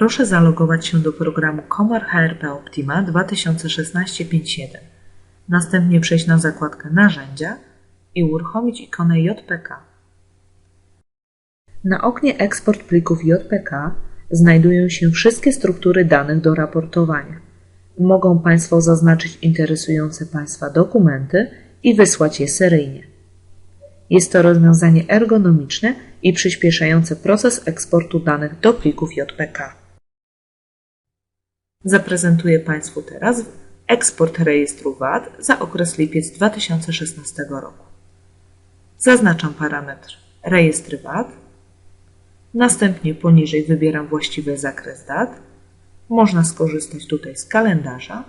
Proszę zalogować się do programu Komar HRP Optima 2016-5.1. Następnie przejść na zakładkę Narzędzia i uruchomić ikonę JPK. Na oknie Eksport plików JPK znajdują się wszystkie struktury danych do raportowania. Mogą Państwo zaznaczyć interesujące Państwa dokumenty i wysłać je seryjnie. Jest to rozwiązanie ergonomiczne i przyspieszające proces eksportu danych do plików JPK. Zaprezentuję Państwu teraz eksport rejestru VAT za okres lipiec 2016 roku. Zaznaczam parametr rejestr VAT. Następnie poniżej wybieram właściwy zakres dat. Można skorzystać tutaj z kalendarza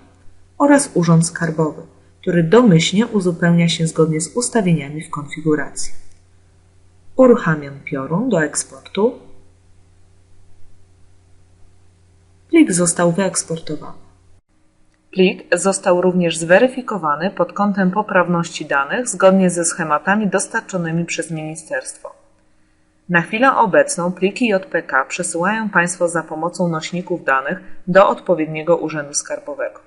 oraz Urząd Skarbowy, który domyślnie uzupełnia się zgodnie z ustawieniami w konfiguracji. Uruchamiam piorun do eksportu. Plik został wyeksportowany. Plik został również zweryfikowany pod kątem poprawności danych zgodnie ze schematami dostarczonymi przez ministerstwo. Na chwilę obecną pliki JPK przesyłają Państwo za pomocą nośników danych do odpowiedniego urzędu skarbowego.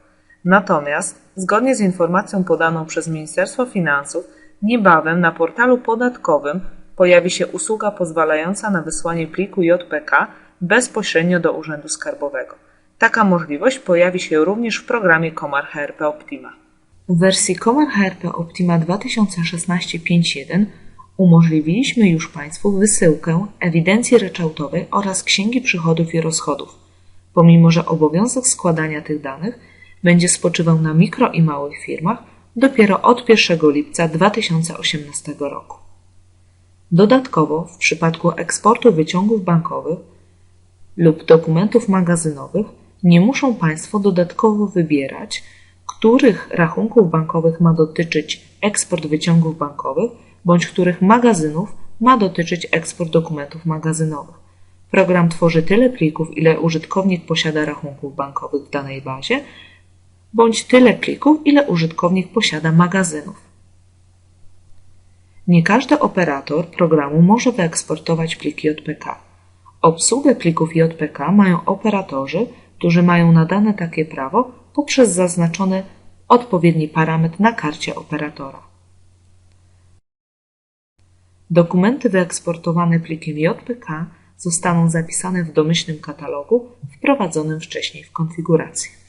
Natomiast, zgodnie z informacją podaną przez Ministerstwo Finansów, niebawem na portalu podatkowym pojawi się usługa pozwalająca na wysłanie pliku JPK bezpośrednio do Urzędu Skarbowego. Taka możliwość pojawi się również w programie Komar HRP Optima. W wersji Komar HRP Optima 2016-5.1 umożliwiliśmy już Państwu wysyłkę ewidencji ryczałtowej oraz księgi przychodów i rozchodów, pomimo że obowiązek składania tych danych będzie spoczywał na mikro i małych firmach dopiero od 1 lipca 2018 roku. Dodatkowo w przypadku eksportu wyciągów bankowych lub dokumentów magazynowych nie muszą Państwo dodatkowo wybierać, których rachunków bankowych ma dotyczyć eksport wyciągów bankowych bądź których magazynów ma dotyczyć eksport dokumentów magazynowych. Program tworzy tyle plików, ile użytkownik posiada rachunków bankowych w danej bazie, bądź tyle plików, ile użytkownik posiada magazynów. Nie każdy operator programu może wyeksportować pliki JPK. Obsługę plików JPK mają operatorzy, którzy mają nadane takie prawo poprzez zaznaczony odpowiedni parametr na karcie operatora. Dokumenty wyeksportowane plikiem JPK zostaną zapisane w domyślnym katalogu wprowadzonym wcześniej w konfiguracji.